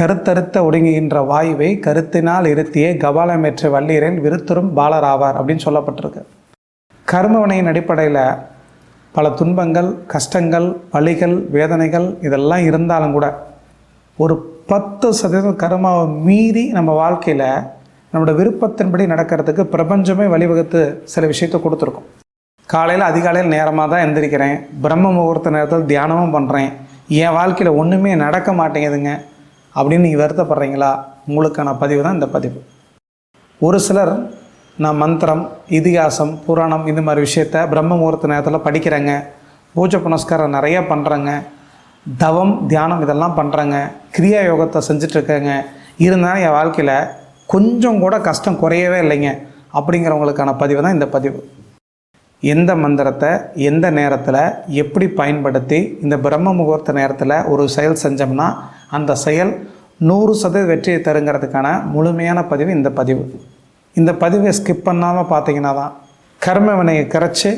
கருத்தறுத்த ஒடுங்குகின்ற வாயுவை கருத்தினால் இருத்திய கபாலமேற்ற வள்ளீரில் விருத்தரும் பாலராவார் அப்படின்னு சொல்லப்பட்டிருக்கு. கர்மவனையின் அடிப்படையில் பல துன்பங்கள் கஷ்டங்கள் வலிகள் வேதனைகள் இதெல்லாம் இருந்தாலும் கூட ஒரு பத்து சதவீதம் கர்மாவை மீறி நம்ம வாழ்க்கையில் நம்மளோட விருப்பத்தின்படி நடக்கிறதுக்கு பிரபஞ்சமே வழிவகுத்து சில விஷயத்தை கொடுத்துருக்கோம். காலையில் அதிகாலையில் நேரமாக தான் எந்திரிக்கிறேன். பிரம்ம முகூர்த்த நேரத்தில் தியானமும் பண்ணுறேன் என் வாழ்க்கையில் ஒன்றுமே நடக்க மாட்டேங்குதுங்க. அப்படின்னு நீங்கள் வருத்தப்படுறீங்களா? உங்களுக்கான பதிவு தான் இந்த பதிவு. ஒரு சிலர் நான் மந்திரம் இதிகாசம் புராணம் இந்த மாதிரி விஷயத்த பிரம்ம முகூர்த்த நேரத்தில் படிக்கிறேங்க. பூஜை புனஸ்காரம் நிறையா பண்ணுறேங்க தவம் தியானம் இதெல்லாம் பண்ணுறேங்க கிரியா யோகத்தை செஞ்சிட்ருக்கேங்க. இருந்தாலும் என் வாழ்க்கையில் கொஞ்சம் கூட கஷ்டம் குறையவே இல்லைங்க. அப்படிங்கிறவங்களுக்கான பதிவு தான் இந்த பதிவு. எந்த மந்திரத்தை எந்த நேரத்தில் எப்படி பயன்படுத்தி இந்த பிரம்ம முகூர்த்த நேரத்தில் ஒரு செயல் செஞ்சோம்னா அந்த செயல் நூறு சதவீத வெற்றியை தருங்கிறதுக்கான முழுமையான பதிவு இந்த பதிவு. இந்த பதிவை ஸ்கிப் பண்ணாமல் பார்த்தீங்கன்னா தான் கர்ம வினையை கரைச்சி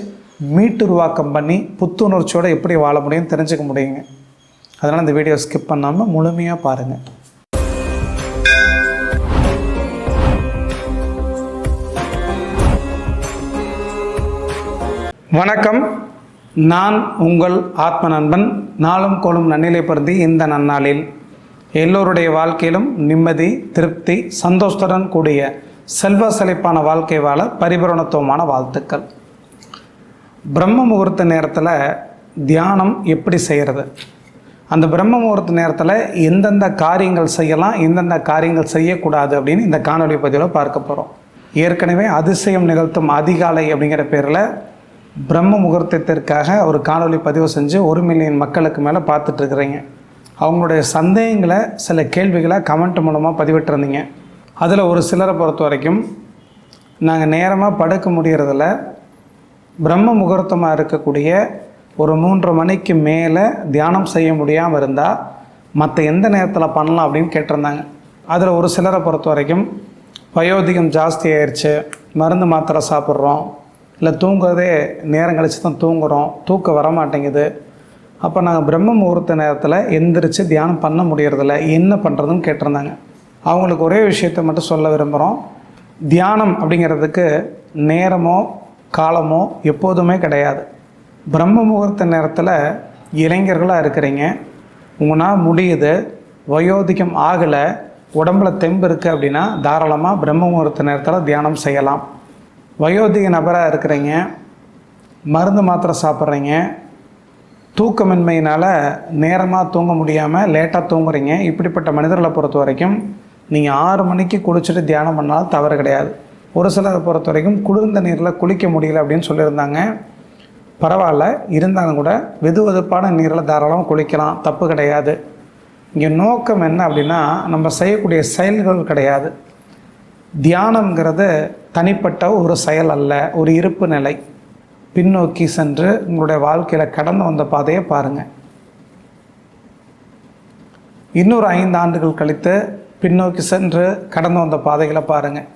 மீட்டுருவாக்கம் பண்ணி புத்துணர்ச்சியோடு எப்படி வாழ முடியும் தெரிஞ்சுக்க முடியுங்க. அதனால் இந்த வீடியோ ஸ்கிப் பண்ணாமல் முழுமையாக பாருங்கள் வணக்கம். நான் உங்கள் ஆத்ம நண்பன். நாளும் கோளும் நன்னிலை பொருந்தி இந்த நன்னாளில் எல்லோருடைய வாழ்க்கையிலும் நிம்மதி திருப்தி சந்தோஷத்துடன் கூடிய செல்வ செழிப்பான வாழ்க்கை வாழ பரிபூரணத்துவமான வாழ்த்துக்கள். பிரம்ம முகூர்த்த நேரத்தில் தியானம் எப்படி செய்கிறது அந்த பிரம்ம முகூர்த்த நேரத்தில் எந்தெந்த காரியங்கள் செய்யலாம் எந்தெந்த காரியங்கள் செய்யக்கூடாது அப்படின்னு இந்த காணொலி பதிவில் பார்க்க போகிறோம் ஏற்கனவே அதிசயம் நிகழ்த்தும் அதிகாலை அப்படிங்கிற பேரில் பிரம்ம முகூர்த்தத்திற்காக ஒரு காணொலி பதிவு செஞ்சு ஒரு மில்லியன் மக்களுக்கு மேலே பார்த்துட்ருக்குறீங்க அவங்களுடைய சந்தேகங்களை சில கேள்விகளை கமெண்ட் மூலமாக பதிவிட்டிருந்தீங்க. அதில் ஒரு சிலரை பொறுத்த வரைக்கும் நாங்கள் நேரமாக படுக்க முடிகிறதில் பிரம்ம முகூர்த்தமாக இருக்கக்கூடிய ஒரு மூன்று மணிக்கு மேலே தியானம் செய்ய முடியாமல் இருந்தால் மற்ற எந்த நேரத்தில் பண்ணலாம் அப்படின்னு கேட்டிருந்தாங்க. அதில் ஒரு சிலரை பொறுத்த வரைக்கும் வயோதிகம் ஜாஸ்தி ஆயிடுச்சு மருந்து மாத்திரை சாப்பிட்றோம் இல்லை தூங்குறதே நேரம் கழித்து தான் தூங்குகிறோம் தூக்கம் வர மாட்டேங்குது அப்போ நாங்கள் பிரம்ம முகூர்த்த நேரத்தில் எந்திரிச்சு தியானம் பண்ண முடியறதில்ல. என்ன பண்ணுறதுன்னு கேட்டிருந்தாங்க. அவங்களுக்கு ஒரே விஷயத்தை மட்டும் சொல்ல விரும்புகிறோம் தியானம் அப்படிங்கிறதுக்கு நேரமோ காலமோ எப்போதுமே கிடையாது. பிரம்ம முகூர்த்த நேரத்தில் இளைஞர்களாக இருக்கிறீங்க. உங்களால் முடியுது. வயோதிகம் ஆகலை. உடம்புல தெம்பு இருக்குது அப்படின்னா தாராளமாக பிரம்ம முகூர்த்த நேரத்தில் தியானம் செய்யலாம். வயோதிக நபராக இருக்கிறீங்க. மருந்து மாத்திரை சாப்பிட்றீங்க. தூக்கமின்மையினால் நேரமாக தூங்க முடியாமல் லேட்டாக தூங்குறீங்க. இப்படிப்பட்ட மனிதர்களை பொறுத்த வரைக்கும் நீங்கள் ஆறு மணிக்கு குளிச்சுட்டு தியானம் பண்ணாலும் தவறு கிடையாது. ஒரு சிலரை பொறுத்த வரைக்கும் குளிர்ந்த நீரில் குளிக்க முடியல அப்படின்னு சொல்லியிருந்தாங்க. பரவாயில்ல இருந்தாலும் கூட வெது வெதுப்பான நீரில் தாராளமாக குளிக்கலாம் தப்பு கிடையாது. இங்கே நோக்கம் என்ன அப்படின்னா நம்ம செய்யக்கூடிய செயல்கள் கிடையாது. தியானங்கிறது தனிப்பட்ட ஒரு செயல் அல்ல ஒரு இருப்பு நிலை. பின்னோக்கி சென்று உங்களுடைய வாழ்க்கையில் கடந்து வந்த பாதையை பாருங்கள் இன்னொரு ஐந்து ஆண்டுகள் கழித்து பின்னோக்கி சென்று கடந்து வந்த பாதைகளை பாருங்கள்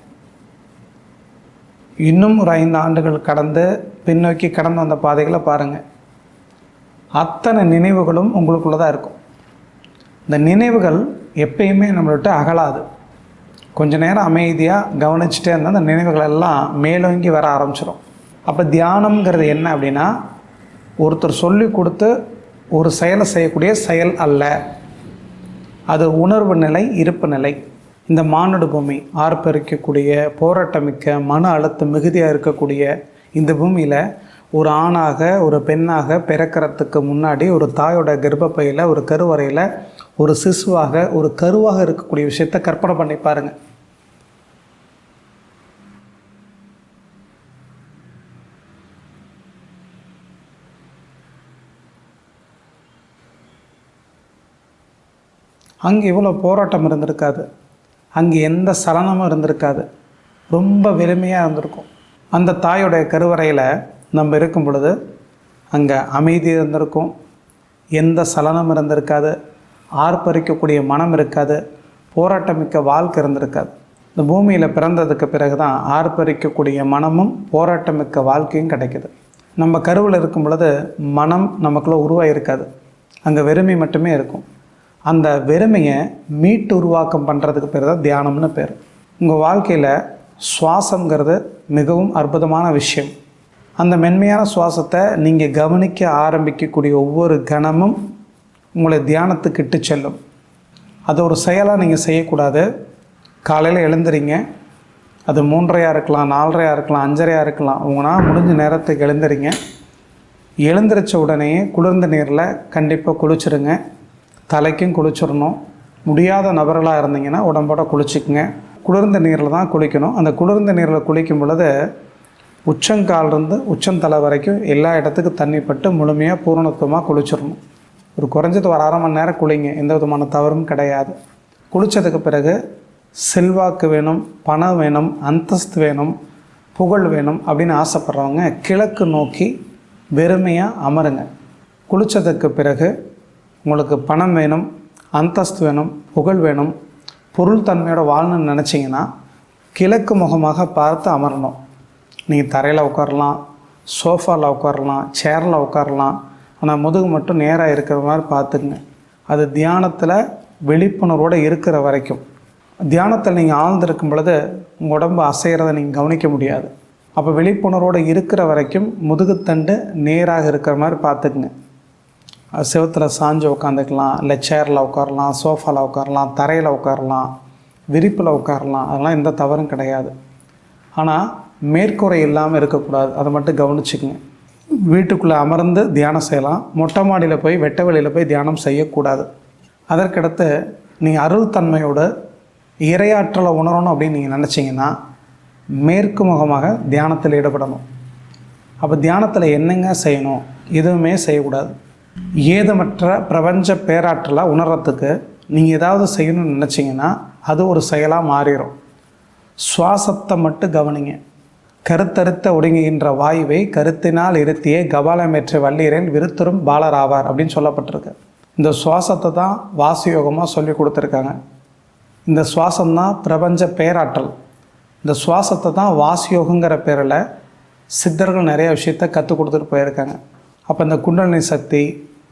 இன்னும் ஒரு ஐந்து ஆண்டுகள் கடந்து பின்னோக்கி கடந்து வந்த பாதைகளை பாருங்கள் அத்தனை நினைவுகளும் உங்களுக்குள்ள தான் இருக்கும். இந்த நினைவுகள் எப்பயுமே நம்மள்கிட்ட அகலாது. கொஞ்ச நேரம் அமைதியாக கவனிச்சுட்டே இருந்தால் அந்த நினைவுகள் எல்லாம் மேலோங்கி வர ஆரம்பிச்சிடும் அப்போ தியானம்ங்கிறது என்ன அப்படின்னா ஒருத்தர் சொல்லி கொடுத்து ஒரு செயலை செய்யக்கூடிய செயல் அல்ல. அது உணர்வு நிலை இருப்பு நிலை. இந்த மானுட பூமி ஆர்ப்பரிக்கக்கூடிய போராட்டமிக்க மன அழுத்தம் மிகுதியாக இருக்கக்கூடிய இந்த பூமியில் ஒரு ஆணாக ஒரு பெண்ணாக பிறக்கிறதுக்கு முன்னாடி ஒரு தாயோட கர்ப்பப்பையில் ஒரு கருவறையில் ஒரு சிசுவாக ஒரு கருவாக இருக்கக்கூடிய விஷயத்தை கற்பனை பண்ணி பாருங்கள் அங்கே இவ்வளோ போராட்டம் இருந்திருக்காது. அங்கே எந்த சலனமும் இருந்திருக்காது. ரொம்ப வெறுமையாக இருந்திருக்கும். அந்த தாயோடைய கருவறையில் நம்ம இருக்கும் பொழுது அங்கே அமைதி இருந்திருக்கும். எந்த சலனம் இருந்திருக்காது. ஆர்ப்பரிக்கக்கூடிய மனம் இருக்காது. போராட்டமிக்க வாழ்க்கை இருந்திருக்காது. இந்த பூமியில் பிறந்ததுக்கு பிறகு தான் ஆர்ப்பரிக்கக்கூடிய மனமும் போராட்டமிக்க வாழ்க்கையும் கிடைக்குது. நம்ம கருவில் இருக்கும் பொழுது மனம் நமக்குள்ளே உருவாகிருக்காது அங்கே வெறுமை மட்டுமே இருக்கும். அந்த வெறுமையை மீட்டு உருவாக்கம் பண்ணுறதுக்கு பேர் தான் தியானம்னு பேர். உங்கள் வாழ்க்கையில் சுவாசங்கிறது மிகவும் அற்புதமான விஷயம். அந்த மென்மையான சுவாசத்தை நீங்கள் கவனிக்க ஆரம்பிக்கக்கூடிய ஒவ்வொரு கணமும் உங்களை தியானத்துக்கு இட்டு செல்லும். அது ஒரு செயலாக நீங்கள் செய்யக்கூடாது. காலையில் எழுந்துறீங்க அது மூன்றையாக இருக்கலாம் நாலரையாக இருக்கலாம் அஞ்சரையாக இருக்கலாம். உங்களால் முடிஞ்ச நேரத்துக்கு எழுந்துறீங்க எழுந்திரிச்ச உடனே குளிர்ந்த நீரில் கண்டிப்பாக குளிச்சிருங்க. தலைக்கும் குளிச்சிடணும். முடியாத நபர்களாக இருந்தீங்கன்னா உடம்போட குளிச்சுக்குங்க. குளிர்ந்த நீரில் தான் குளிக்கணும். அந்த குளிர்ந்த நீரில் குளிக்கும் பொழுது உச்சங்காலிருந்து உச்சந்தலை வரைக்கும் எல்லா இடத்துக்கும் தண்ணி பட்டு முழுமையாக பூரணத்துவமாக குளிச்சிடணும். ஒரு குறைஞ்சது ஒரு அரை மணி நேரம் குளிங்க. எந்த விதமான தவறும் கிடையாது. குளித்ததுக்கு பிறகு செல்வாக்கு வேணும் பணம் வேணும் அந்தஸ்து வேணும் புகழ் வேணும் அப்படின்னு ஆசைப்பட்றவங்க கிழக்கு நோக்கி வெறுமையாக அமருங்க. குளித்ததுக்கு பிறகு உங்களுக்கு பணம் வேணும் அந்தஸ்து வேணும் புகழ் வேணும் பொருள் தன்மையோட வாழணும்னு நினச்சிங்கன்னா கிழக்கு முகமாக பார்த்து அமரணும். நீங்கள் தரையில் உட்காரலாம் சோஃபாவில் உட்காரலாம் சேரில் உட்காரலாம். ஆனால் முதுகு மட்டும் நேராக இருக்கிற மாதிரி பார்த்துக்குங்க. அது தியானத்தில் விழிப்புணர்வோடு இருக்கிற வரைக்கும். தியானத்தில் நீங்கள் ஆழ்ந்திருக்கும் பொழுது உங்கள் உடம்பு அசைகிறத நீங்கள் கவனிக்க முடியாது. அப்போ விழிப்புணர்வோடு இருக்கிற வரைக்கும் முதுகுத்தண்டு நேராக இருக்கிற மாதிரி பார்த்துக்குங்க. செவத்தில் சாஞ்சு உட்காந்துக்கலாம் இல்லை சேரில் உட்காரலாம் சோஃபாவில் உட்காரலாம் தரையில் உட்காரலாம் விரிப்பில் உட்காரலாம் அதெல்லாம் எந்த தவறும் கிடையாது. ஆனால் மேற்கூரை இல்லாமல் இருக்கக்கூடாது. அதை மட்டும் கவனிச்சுக்கங்க. வீட்டுக்குள்ளே அமர்ந்து தியானம் செய்யலாம். மொட்டை மாடியில் போய் வெட்ட வெளியில் போய் தியானம் செய்யக்கூடாது. அதற்கடுத்து நீங்கள் அருள் தன்மையோடு இரையாற்றலை உணரணும் அப்படின்னு நீங்கள் நினச்சிங்கன்னா மேற்கு முகமாக தியானத்தில் ஈடுபடணும். அப்போ தியானத்தில் என்னங்க செய்யணும்? எதுவுமே செய்யக்கூடாது. ஏதுமற்ற பிரபஞ்ச பேராற்றலை உணர்றதுக்கு நீங்கள் ஏதாவது செய்யணும்னு நினச்சிங்கன்னா அது ஒரு செயலாக மாறிடும் சுவாசத்தை மட்டும் கவனிங்க. கருத்தறுத்த ஒடுங்குகின்ற வாயுவை கருத்தினால் இருத்தியே கபாலமேற்ற வள்ளீரில் விருத்தரும் பாலர் ஆவார் அப்படின்னு சொல்லப்பட்டிருக்கு. இந்த சுவாசத்தை தான் வாசியோகமாக சொல்லி கொடுத்துருக்காங்க. இந்த சுவாசம்தான் பிரபஞ்ச பேராற்றல். இந்த சுவாசத்தை தான் வாசயோகங்கிற பேரில் சித்தர்கள் நிறைய விஷயத்த கற்றுக் கொடுத்துட்டு போயிருக்காங்க. அப்போ இந்த குண்டலினி சக்தி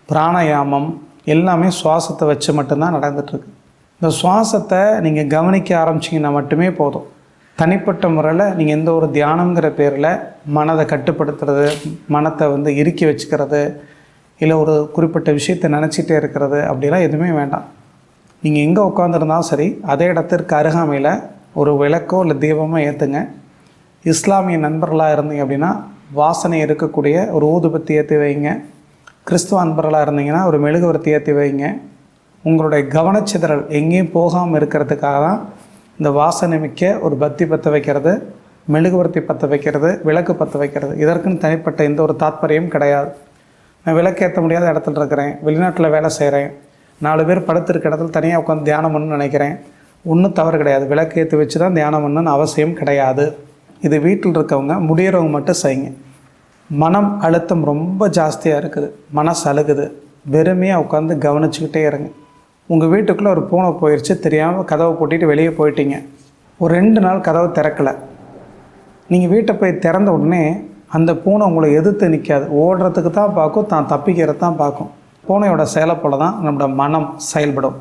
பிராணாயாமம் எல்லாமே சுவாசத்தை வச்சு மட்டும்தான் நடந்துகிட்ருக்கு இந்த சுவாசத்தை நீங்கள் கவனிக்க ஆரம்பிச்சிங்கன்னா மட்டுமே போதும். தனிப்பட்ட முறையில் நீங்கள் எந்த ஒரு தியானங்கிற பேரில் மனதை கட்டுப்படுத்துறது மனத்தை வந்து இறுக்கி வச்சுக்கிறது இல்லை ஒரு குறிப்பிட்ட விஷயத்தை நினச்சிட்டே இருக்கிறது அப்படிலாம் எதுவுமே வேண்டாம். நீங்கள் எங்கே உட்காந்துருந்தாலும் சரி அதே இடத்திற்கு அருகாமையில் ஒரு விளக்கோ இல்லை தீபமோ ஏற்றுங்க இஸ்லாமிய நண்பர்களாக இருந்தீங்க அப்படின்னா வாசனை இருக்கக்கூடிய ஒரு ஊதுபத்தி ஏற்றி வைங்க. கிறிஸ்துவ அன்பர்களாக இருந்தீங்கன்னா ஒரு மெழுகுவர்த்தி ஏற்றி வைங்க. உங்களுடைய கவனச்சிதறல் எங்கேயும் போகாமல் இருக்கிறதுக்காக தான் இந்த வாசனை மிக்க ஒரு பத்தி பற்ற வைக்கிறது மெழுகுவர்த்தி பற்ற வைக்கிறது விளக்கு பற்ற வைக்கிறது. இதற்குன்னு தனிப்பட்ட எந்த ஒரு தாத்பரியம் கிடையாது. நான் விளக்கேற்ற முடியாத இடத்துல இருக்கிறேன் வெளிநாட்டில் வேலை செய்கிறேன் நாலு பேர் படுத்திருக்க இடத்துல தனியாக உட்காந்து தியானம் பண்ணணும்னு நினைக்கிறேன். ஒன்றும் தவறு கிடையாது. விளக்கு ஏற்றி வச்சு தான் தியானம் பண்ணணும்னு அவசியம் கிடையாது. இது வீட்டில் இருக்கவங்க முடியறவங்க மட்டும் செய்யுங்க. மனம் அழுத்தம் ரொம்ப ஜாஸ்தியாக இருக்குது. மனசு அழுகுது. வெறுமையாக உட்காந்து கவனிச்சுக்கிட்டே இருங்க. உங்கள் வீட்டுக்குள்ளே ஒரு பூனை போயிடுச்சு தெரியாமல் கதவை பூட்டிட்டு வெளியே போயிட்டீங்க. ஒரு ரெண்டு நாள் கதவை திறக்கலை. நீங்கள் வீட்டை போய் திறந்த உடனே அந்த பூனை உங்களை எதிர்த்து நிற்காது ஓடுறதுக்கு தான் பார்க்கும். தான் தப்பிக்கிறது தான் பார்க்கும். பூனையோட செயலை போல தான் நம்மளோட மனம் செயல்படும்.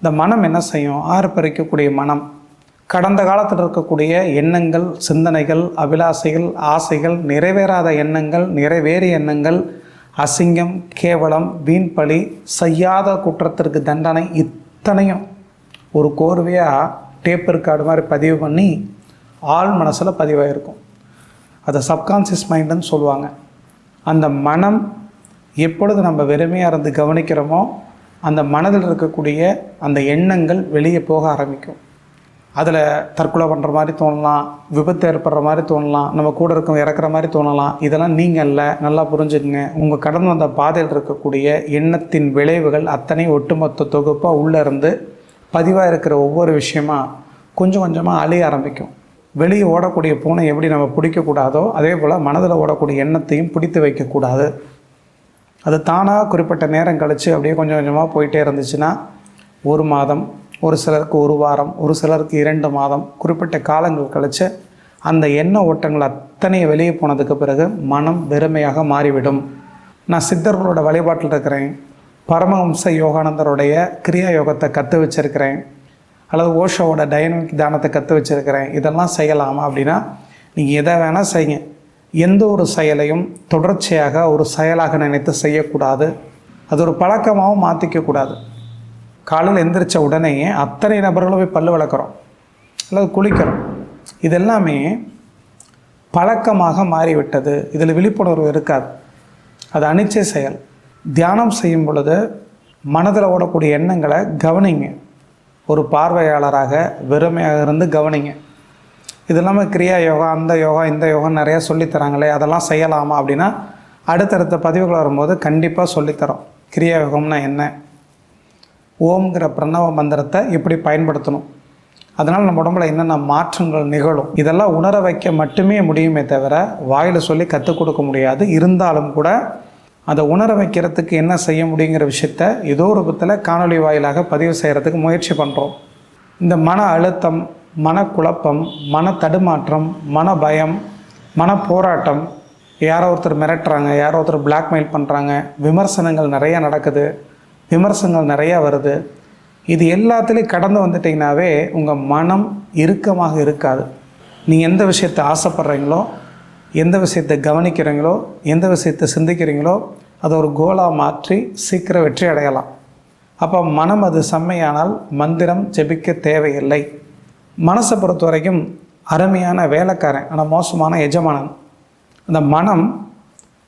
இந்த மனம் என்ன செய்யும்? ஆர்ப்பரிக்கக்கூடிய மனம். கடந்த காலத்தில் இருக்கக்கூடிய எண்ணங்கள் சிந்தனைகள் அபிலாசைகள் ஆசைகள் நிறைவேறாத எண்ணங்கள் நிறைவேறிய எண்ணங்கள் அசிங்கம் கேவலம் வீண்பழி செய்யாத குற்றத்திற்கு தண்டனை இத்தனையும் ஒரு கோர்வையாக டேப் ரெக்கார்டு மாதிரி பதிவு பண்ணி ஆள் மனசில் பதிவாயிருக்கும். அதை சப்கான்சியஸ் மைண்டுன்னு சொல்லுவாங்க. அந்த மனம் எப்பொழுது நம்ம வெறுமையாக இருந்து கவனிக்கிறோமோ அந்த மனதில் இருக்கக்கூடிய அந்த எண்ணங்கள் வெளியே போக ஆரம்பிக்கும். அதில் தற்கொலை பண்ணுற மாதிரி தோணலாம் விபத்து ஏற்படுற மாதிரி தோணலாம் நம்ம கூட இருக்கவங்க இறக்குற மாதிரி தோணலாம். இதெல்லாம் நீங்கள் இல்லை நல்லா புரிஞ்சுக்கங்க. உங்கள் கடந்து வந்த பாதையில் இருக்கக்கூடிய எண்ணத்தின் விளைவுகள் அத்தனை ஒட்டுமொத்த தொகுப்பாக உள்ளே இருந்து பதிவாக இருக்கிற ஒவ்வொரு விஷயமா கொஞ்சம் கொஞ்சமாக அழிய ஆரம்பிக்கும். வெளியே ஓடக்கூடிய பூனை எப்படி நம்ம பிடிக்கக்கூடாதோ அதே போல் மனதில் ஓடக்கூடிய எண்ணத்தையும் பிடித்து வைக்கக்கூடாது அது தானாக குறிப்பிட்ட நேரம் கழித்து அப்படியே கொஞ்சம் கொஞ்சமாக போயிட்டே இருந்துச்சுன்னா ஒரு மாதம் ஒரு சிலருக்கு ஒரு வாரம் ஒரு சிலருக்கு இரண்டு மாதம் குறிப்பிட்ட காலங்கள் கழித்து அந்த எண்ண ஓட்டங்கள் அத்தனை வெளியே போனதுக்கு பிறகு மனம் வெறுமையாக மாறிவிடும். நான் சித்தர்களோட வழிபாட்டில் இருக்கிறேன். பரமஹம்ச யோகானந்தருடைய கிரியா யோகத்தை கற்று வச்சிருக்கிறேன். அல்லது ஓஷோவோட டைனமிக் தானத்தை கற்று வச்சிருக்கிறேன். இதெல்லாம் செய்யலாமா அப்படின்னா நீங்கள் எதை வேணால் செய்யுங்க. எந்த ஒரு செயலையும் தொடர்ச்சியாக ஒரு செயலாக நினைத்து செய்யக்கூடாது. அது ஒரு பழக்கமாகவும் மாற்றிக்கக்கூடாது காலையில் எந்திரிச்ச உடனேயே அத்தனை நபர்களும் போய் பல்லு வளர்க்குறோம். அல்லது குளிக்கிறோம். இதெல்லாமே பழக்கமாக மாறிவிட்டது. இதில் விழிப்புணர்வு இருக்காது. அது அனிச்சை செயல். தியானம் செய்யும் பொழுது மனதில் ஓடக்கூடிய எண்ணங்களை கவனிங்க. ஒரு பார்வையாளராக வெறுமையாக இருந்து கவனிங்க. இது இல்லாமல் கிரியா யோகா அந்த யோகா இந்த யோகா நிறையா சொல்லித்தராங்களே அதெல்லாம் செய்யலாமா அப்படின்னா அடுத்தடுத்த பதிவுகள் வரும்போது கண்டிப்பாக சொல்லித்தரோம் கிரியா யோகம்னா என்ன? ஓம்ங்கிற பிரணவ மந்திரத்தை எப்படி பயன்படுத்தணும்? அதனால் நம்ம உடம்புல என்னென்ன மாற்றங்கள் நிகழும்? இதெல்லாம் உணர வைக்க மட்டுமே முடியுமே தவிர வாயில் சொல்லி கற்றுக் கொடுக்க முடியாது. இருந்தாலும் கூட அதை உணர வைக்கிறதுக்கு என்ன செய்ய முடியுங்கிற விஷயத்த ஏதோ ஒரு காணொலி காணொளி வாயிலாக பதிவு செய்கிறதுக்கு முயற்சி பண்ணுறோம் இந்த மன அழுத்தம் மனக்குழப்பம் மன தடுமாற்றம் மன பயம் மன போராட்டம் யாரோ ஒருத்தர் மிரட்டுறாங்க யாரோ ஒருத்தர் பிளாக்மெயில் பண்ணுறாங்க விமர்சனங்கள் நிறைய நடக்குது. விமர்சனங்கள் நிறையா வருது. இது எல்லாத்துலேயும் கடந்து வந்துட்டிங்கனாவே உங்கள் மனம் இறுக்கமாக இருக்காது. நீங்கள் எந்த விஷயத்தை ஆசைப்படுறீங்களோ எந்த விஷயத்தை கவனிக்கிறீங்களோ எந்த விஷயத்தை சிந்திக்கிறீங்களோ அதை ஒரு கோலாக மாற்றி சீக்கிரம் வெற்றி அடையலாம். அப்போ மனம் அது செம்மையானால் மந்திரம் ஜெபிக்க தேவையில்லை. மனசை பொறுத்த வரைக்கும் அருமையான வேலைக்காரன் ஆனால் மோசமான எஜமானன். அந்த மனம்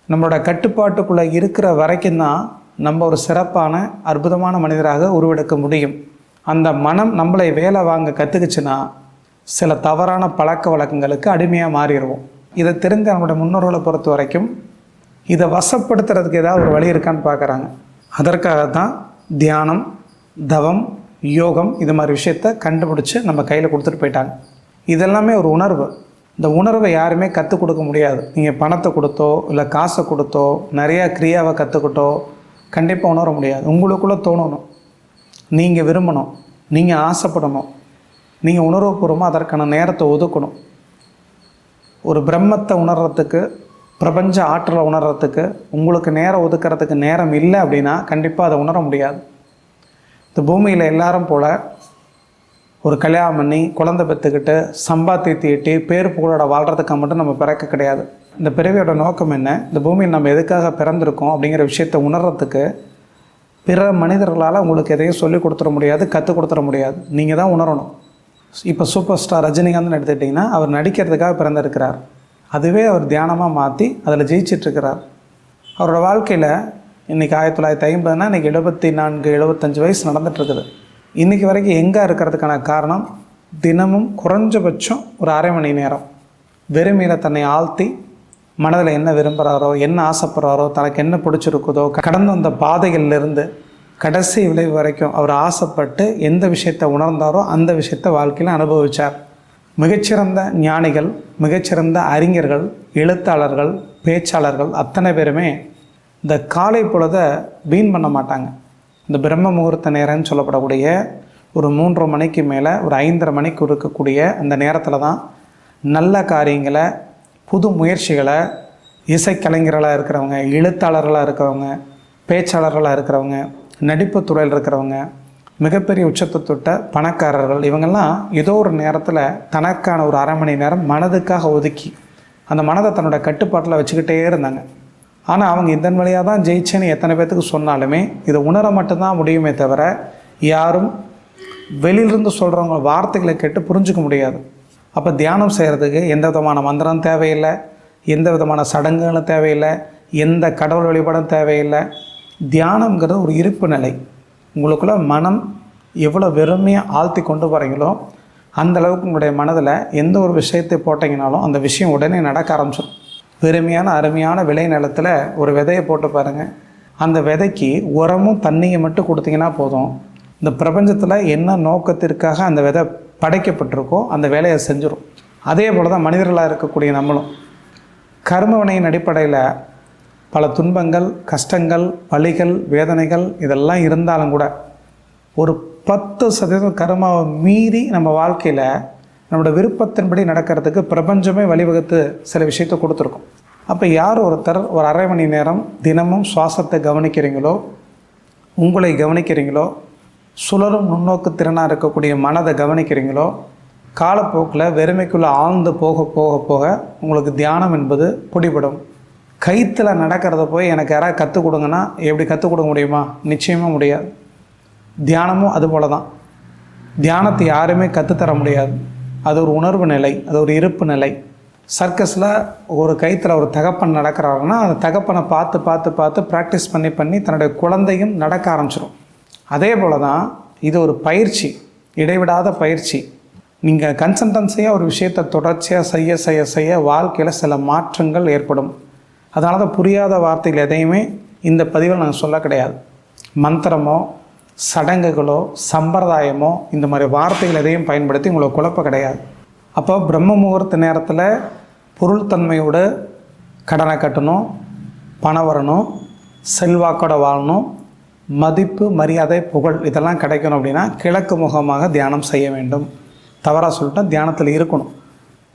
நம்மளோட கட்டுப்பாட்டுக்குள்ளே இருக்கிற வரைக்கும் தான் நம்ம ஒரு சிறப்பான அற்புதமான மனிதராக உருவெடுக்க முடியும். அந்த மனம் நம்மளை வேலை வாங்க கற்றுக்குச்சுன்னா சில தவறான பழக்க வழக்கங்களுக்கு அடிமையாக மாறிடுவோம். இதை தெரிஞ்ச நம்மளுடைய முன்னோர்களை பொறுத்த வரைக்கும் இதை வசப்படுத்துறதுக்கு ஏதாவது ஒரு வழி இருக்கான்னு பார்க்குறாங்க அதற்காக தான் தியானம் தவம் யோகம் இது மாதிரி விஷயத்த கண்டுபிடிச்சி நம்ம கையில் கொடுத்துட்டு போயிட்டாங்க. இதெல்லாமே ஒரு உணர்வு. இந்த உணர்வை யாருமே கற்றுக் கொடுக்க முடியாது. நீங்கள் பணத்தை கொடுத்தோ இல்லை காசை கொடுத்தோ நிறையா கிரியாவை கற்றுக்கிட்டோ கண்டிப்பாக உணர முடியாது. உங்களுக்குள்ளே தோணணும். நீங்கள் விரும்பணும். நீங்கள் ஆசைப்படணும். நீங்கள் உணர்வுபூர்வமாக அதற்கான நேரத்தை ஒதுக்கணும். ஒரு பிரம்மத்தை உணர்றதுக்கு பிரபஞ்ச ஆற்றலை உணர்றதுக்கு உங்களுக்கு நேரம் ஒதுக்கிறதுக்கு நேரம் இல்லை அப்படின்னா கண்டிப்பாக அதை உணர முடியாது. இந்த பூமியில் எல்லாரும் போல் ஒரு கல்யாணம் பண்ணி குழந்தை பெற்றுக்கிட்டு சம்பாத்தியத்தை தீட்டி பேர் புகழோட வாழ்கிறதுக்கு மட்டும் நம்ம பிறக்க கிடையாது. இந்த பிறவியோட நோக்கம் என்ன? இந்த பூமியில் நம்ம எதுக்காக பிறந்திருக்கோம் அப்படிங்கிற விஷயத்தை உணர்றதுக்கு பிற மனிதர்களால் உங்களுக்கு எதையும் சொல்லி கொடுத்துட முடியாது கற்றுக் கொடுத்துட முடியாது. நீங்கள் தான் உணரணும். இப்போ சூப்பர் ஸ்டார் ரஜினிகாந்த்னு எடுத்துக்கிட்டிங்கன்னா அவர் நடிக்கிறதுக்காக பிறந்திருக்கிறார். அதுவே அவர் தியானமாக மாற்றி அதில் ஜெயிச்சிட்ருக்கிறார். அவரோட வாழ்க்கையில் இன்றைக்கி ஆயிரத்தி தொள்ளாயிரத்தி ஐம்பதுனா இன்றைக்கி எழுபத்தி நான்கு எழுபத்தஞ்சு வயசு நடந்துகிட்ருக்குது இன்றைக்கி வரைக்கும் எங்கே இருக்கிறதுக்கான காரணம் தினமும் குறைஞ்சபட்சம் ஒரு அரை மணி நேரம். வெறுமையில் தன்னை ஆழ்த்தி மனதில் என்ன விரும்புகிறாரோ என்ன ஆசைப்படுறாரோ தனக்கு என்ன பிடிச்சிருக்குதோ கடந்து வந்த பாதைகள்லேருந்து கடைசி விளைவு வரைக்கும் அவர் ஆசைப்பட்டு எந்த விஷயத்தை உணர்ந்தாரோ அந்த விஷயத்தை வாழ்க்கையில் அனுபவித்தார் மிகச்சிறந்த ஞானிகள் மிகச்சிறந்த அறிஞர்கள் எழுத்தாளர்கள் பேச்சாளர்கள் அத்தனை பேருமே இந்த காலை பொழுத வீண் பண்ண மாட்டாங்க. இந்த பிரம்ம முகூர்த்த நேரம்னு சொல்லப்படக்கூடிய ஒரு மூன்றரை மணிக்கு மேலே ஒரு ஐந்தரை மணிக்கு இருக்கக்கூடிய அந்த நேரத்தில் தான் நல்ல காரியங்களை புது முயற்சிகளை இசைக்கலைஞர்களாக இருக்கிறவங்க எழுத்தாளர்களாக இருக்கிறவங்க பேச்சாளர்களாக இருக்கிறவங்க நடிப்பு துறையில் இருக்கிறவங்க மிகப்பெரிய உச்சத்தை தொட்ட பணக்காரர்கள் இவங்கெல்லாம் ஏதோ ஒரு நேரத்தில் தனக்கான ஒரு அரை மணி நேரம் மனதுக்காக ஒதுக்கி அந்த மனதை தன்னோட கட்டுப்பாட்டில் வச்சுக்கிட்டே இருந்தாங்க. ஆனால் அவங்க இதன் வழியாக தான் ஜெயிச்சேன்னு எத்தனை பேர்த்துக்கு சொன்னாலுமே இதை உணர மட்டும்தான் முடியுமே தவிர யாரும் வெளியிலிருந்து சொல்கிறவங்க வார்த்தைகளை கேட்டு புரிஞ்சுக்க முடியாது. அப்போ தியானம் செய்கிறதுக்கு எந்த விதமான மந்திரம் தேவையில்லை எந்த விதமான சடங்குகளும் தேவையில்லை எந்த கடவுள் வழிபாடும் தேவையில்லை. தியானம்ங்கிறது ஒரு இருப்பு நிலை. உங்களுக்குள்ள மனம் எவ்வளோ வெறுமையாக ஆழ்த்தி கொண்டு போகிறீங்களோ அந்த அளவுக்கு உங்களுடைய மனதில் எந்த ஒரு விஷயத்தை போட்டிங்கனாலும் அந்த விஷயம் உடனே நடக்க ஆரம்பிச்சிடும் பெருமையான அருமையான விளை நிலத்தில் ஒரு விதையை போட்டு பாருங்கள் அந்த விதைக்கு உரமும் தண்ணியை மட்டும் கொடுத்தீங்கன்னா போதும். இந்த பிரபஞ்சத்தில் என்ன நோக்கத்திற்காக அந்த விதை படைக்கப்பட்டிருக்கோ அந்த வேலையை செஞ்சிடும் அதே போல் தான் மனிதர்களாக இருக்கக்கூடிய நம்மளும். கர்மவினையின் அடிப்படையில் பல துன்பங்கள் கஷ்டங்கள் வழிகள் வேதனைகள் இதெல்லாம் இருந்தாலும் கூட ஒரு பத்து சதவீதம் கர்மாவை மீறி நம்ம வாழ்க்கையில் நம்மளோட விருப்பத்தின்படி நடக்கிறதுக்கு பிரபஞ்சமே வழிவகுத்து சில விஷயத்தை கொடுத்துருக்கோம். அப்போ யார் ஒருத்தர் ஒரு அரை மணி நேரம் தினமும் சுவாசத்தை கவனிக்கிறீங்களோ உங்களை கவனிக்கிறீங்களோ சுழலும் நுண்ணோக்கு திறனாக இருக்கக்கூடிய மனதை கவனிக்கிறீங்களோ காலப்போக்கில் வெறுமைக்குள்ளே ஆழ்ந்து போக போக போக உங்களுக்கு தியானம் என்பது பிடிபடும். கைத்தில் நடக்கிறத போய் எனக்கு யாராவது கற்றுக் கொடுங்கன்னா எப்படி கற்றுக் கொடுக்க முடியுமா? நிச்சயமாக முடியாது. தியானமும் அதுபோல தான் தியானத்தை யாருமே கற்றுத்தர முடியாது. அது ஒரு உணர்வு நிலை அது ஒரு இருப்பு நிலை. சர்க்கஸில் ஒரு கைத்தில் ஒரு தகப்பன் நடக்கிறாருன்னா அந்த தகப்பனை பார்த்து பார்த்து பார்த்து ப்ராக்டிஸ் பண்ணி பண்ணி தன்னுடைய குழந்தையும் நடக்க ஆரம்பிச்சிடும் அதே போல் தான் இது ஒரு பயிற்சி இடைவிடாத பயிற்சி. நீங்கள் கன்சன்டன்சியாக ஒரு விஷயத்தை தொடர்ச்சியாக செய்ய செய்ய செய்ய வாழ்க்கையில் சில மாற்றங்கள் ஏற்படும். அதனால தான் புரியாத வார்த்தைகள் எதையுமே இந்த பதிவில் நாங்கள் சொல்ல கிடையாது. மந்திரமோ சடங்குகளோ சம்பிரதாயமோ இந்த மாதிரி வார்த்தைகள் எதையும் பயன்படுத்தி உங்களுக்கு குழப்பம் கிடையாது. அப்போ பிரம்ம முகூர்த்த நேரத்தில் பொருள் தன்மையோடு கடனை கட்டணும் பணம் வரணும் செல்வாக்கோட வாழணும் மதிப்பு மரியாதை புகழ் இதெல்லாம் கிடைக்கணும் அப்படின்னா கிழக்கு முகமாக தியானம் செய்ய வேண்டும். தவறாக சொல்லிட்டேன் தியானத்தில் இருக்கணும்.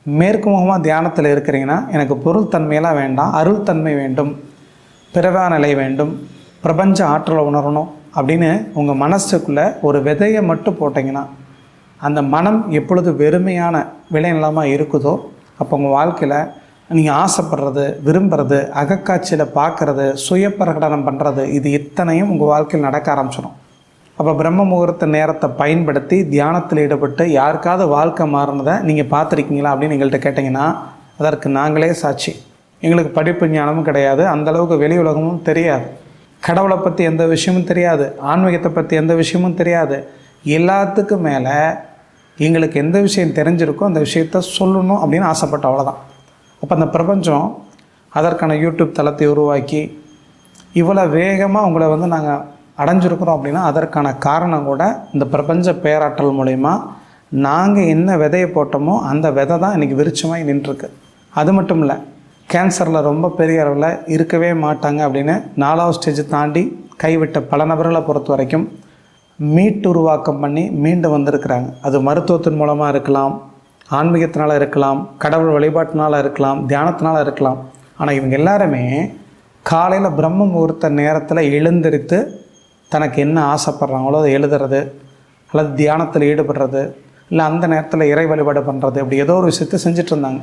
மேற்கு முகமாக தியானத்தில் இருக்கிறீங்கன்னா எனக்கு பொருள் தன்மையெல்லாம் வேண்டாம் அருள் தன்மை வேண்டும் பிறவா நிலை வேண்டும் பிரபஞ்ச ஆற்றலை உணரணும். அப்படின்னு உங்கள் மனசுக்குள்ளே ஒரு விதையை மட்டும் போட்டிங்கன்னா அந்த மனம் எப்பொழுது வெறுமையான விளைநிலமாக இருக்குதோ அப்போ உங்கள் வாழ்க்கையில் நீங்கள் ஆசைப்படுறது விரும்புறது அகக்காட்சியில் பார்க்குறது சுய பிரகடனம் பண்ணுறது இது இத்தனையும் உங்கள் வாழ்க்கையில் நடக்க ஆரம்பிச்சிடும். அப்போ பிரம்ம முகூர்த்த நேரத்தை பயன்படுத்தி தியானத்தில் ஈடுபட்டு யாருக்காவது வாழ்க்கை மாறினதை நீங்கள் பார்த்துருக்கீங்களா அப்படின்னு எங்கள்கிட்ட கேட்டிங்கன்னா அதற்கு நாங்களே சாட்சி. எங்களுக்கு படிப்பு ஞானமும் கிடையாது அந்தளவுக்கு வெளி உலகமும் தெரியாது. கடவுளை பற்றி எந்த விஷயமும் தெரியாது ஆன்மீகத்தை பற்றி எந்த விஷயமும் தெரியாது. எல்லாத்துக்கும் மேலே எங்களுக்கு எந்த விஷயம் தெரிஞ்சிருக்கோ அந்த விஷயத்த சொல்லணும் அப்படின்னு ஆசைப்பட்ட அவ்வளோதான் அப்போ அந்த பிரபஞ்சம் அதற்கான யூடியூப் தளத்தை உருவாக்கி இவ்வளோ வேகமாக உங்களை வந்து நாங்கள் அடைஞ்சிருக்கிறோம் அப்படின்னா அதற்கான காரணம் கூட இந்த பிரபஞ்ச பேராற்றல் மூலயமா நாங்கள் என்ன விதையை போட்டோமோ அந்த விதை தான் இன்றைக்கி விருச்சமாக நின்றுருக்கு. அது மட்டும் இல்லை கேன்சரில் ரொம்ப பெரிய அளவில் இருக்கவே மாட்டாங்க அப்படின்னு நாலாவது ஸ்டேஜ் தாண்டி கைவிட்ட பல நபர்களை பொறுத்த வரைக்கும் மீட்டு உருவாக்கம் பண்ணி மீண்டு வந்திருக்கிறாங்க. அது மருத்துவத்தின் மூலமாக இருக்கலாம் ஆன்மீகத்தினால் இருக்கலாம் கடவுள் வழிபாட்டினால் இருக்கலாம் தியானத்தினால் இருக்கலாம். ஆனால் இவங்க எல்லாருமே காலையில் பிரம்ம முகூர்த்த நேரத்தில் எழுந்திரித்து தனக்கு என்ன ஆசைப்படுறாங்களோ அதை எழுதுறது அல்லது தியானத்தில் ஈடுபடுறது இல்லை அந்த நேரத்தில் இறை வழிபாடு பண்ணுறது அப்படி ஏதோ ஒரு விஷயத்தை செஞ்சிட்ருந்தாங்க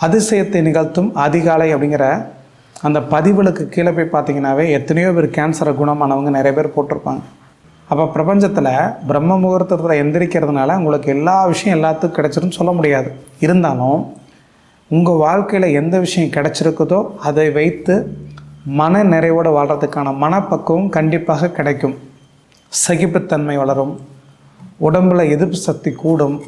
அதிசயத்தை நிகழ்த்தும் அதிகாலை அப்படிங்கிற அந்த பதிவுகளுக்கு கீழே போய் பார்த்தீங்கன்னாவே எத்தனையோ பேர் கேன்சரை குணமானவங்க நிறைய பேர் போட்டிருப்பாங்க. அப்போ பிரபஞ்சத்தில் பிரம்ம முகூர்த்தத்தில் எந்திரிக்கிறதுனால உங்களுக்கு எல்லா விஷயம் எல்லாத்துக்கும் கிடைச்சிருன்னு சொல்ல முடியாது. இருந்தாலும் உங்கள் வாழ்க்கையில் எந்த விஷயம் கிடைச்சிருக்குதோ அதை வைத்து மன நிறைவோடு வாழ்கிறதுக்கான மனப்பக்குவம் கண்டிப்பாக கிடைக்கும். சகிப்புத்தன்மை வளரும். உடம்பில் எதிர்ப்பு சக்தி கூடும்.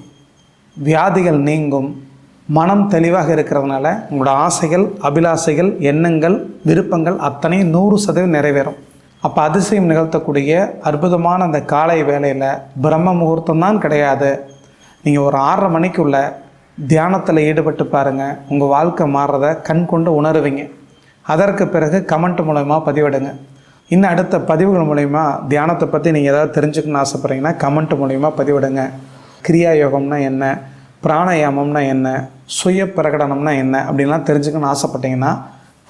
வியாதிகள் நீங்கும். மனம் தெளிவாக இருக்கிறதுனால உங்களோட ஆசைகள் அபிலாசைகள் எண்ணங்கள் விருப்பங்கள் அத்தனையும் நூறு சதவீதம் நிறைவேறும். அப்போ அதிசயம் நிகழ்த்தக்கூடிய அற்புதமான அந்த காலை வேலையில் பிரம்ம முகூர்த்தம் தான் கிடையாது. நீங்கள் ஒரு ஆறரை மணிக்குள்ள தியானத்தில் ஈடுபட்டு பாருங்கள் உங்கள் வாழ்க்கை மாறுறத கண் கொண்டு உணருவீங்க. அதற்கு பிறகு கமெண்ட் மூலயமா பதிவிடுங்க. இன்னும் அடுத்த பதிவுகள் மூலயமா தியானத்தை பற்றி நீங்கள் ஏதாவது தெரிஞ்சுக்கணும்னு ஆசைப்பட்றீங்கன்னா கமெண்ட் மூலயமா பதிவிடுங்க. கிரியா யோகம்னா என்ன? பிராணாயாமம்னா என்ன? சுய பிரகடனம்னா என்ன? அப்படின்லாம் தெரிஞ்சுக்கணும்னு ஆசைப்பட்டீங்கன்னா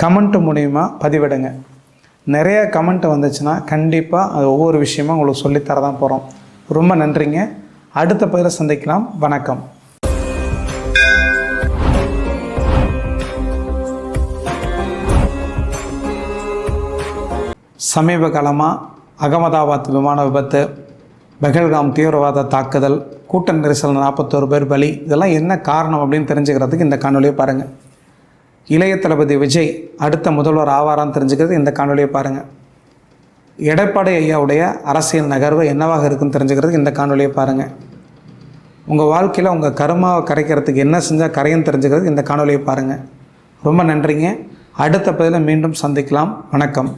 கமெண்ட் மூலிமா பதிவிடுங்க. நிறைய கமெண்ட் வந்துச்சுன்னா கண்டிப்பாக அது ஒவ்வொரு விஷயமும் உங்களுக்கு சொல்லித்தர தான் போகிறோம் ரொம்ப நன்றிங்க. அடுத்த பதில சந்திக்கலாம். வணக்கம். சமீப காலமாக அகமதாபாத் விமான விபத்து பெகல்காம் தீவிரவாத தாக்குதல் கூட்ட நெரிசல் நாற்பத்தோரு பேர் பலி இதெல்லாம் என்ன காரணம் அப்படின்னு தெரிஞ்சுக்கிறதுக்கு இந்த காணொலியை பாருங்கள் இளைய தளபதி விஜய் அடுத்த முதல்வர் ஆவாரான்னு தெரிஞ்சுக்கிறது இந்த காணொலியை பாருங்கள் எடப்பாடி ஐயாவுடைய அரசியல் நகர்வு என்னவாக இருக்குன்னு தெரிஞ்சுக்கிறதுக்கு இந்த காணொலியை பாருங்கள் உங்கள் வாழ்க்கையில் உங்கள் கருமாவை கரைக்கிறதுக்கு என்ன செஞ்சால் கரையும் தெரிஞ்சுக்கிறதுக்கு இந்த காணொலியை பாருங்கள் ரொம்ப நன்றிங்க. அடுத்த பதிவில் மீண்டும் சந்திக்கலாம். வணக்கம்.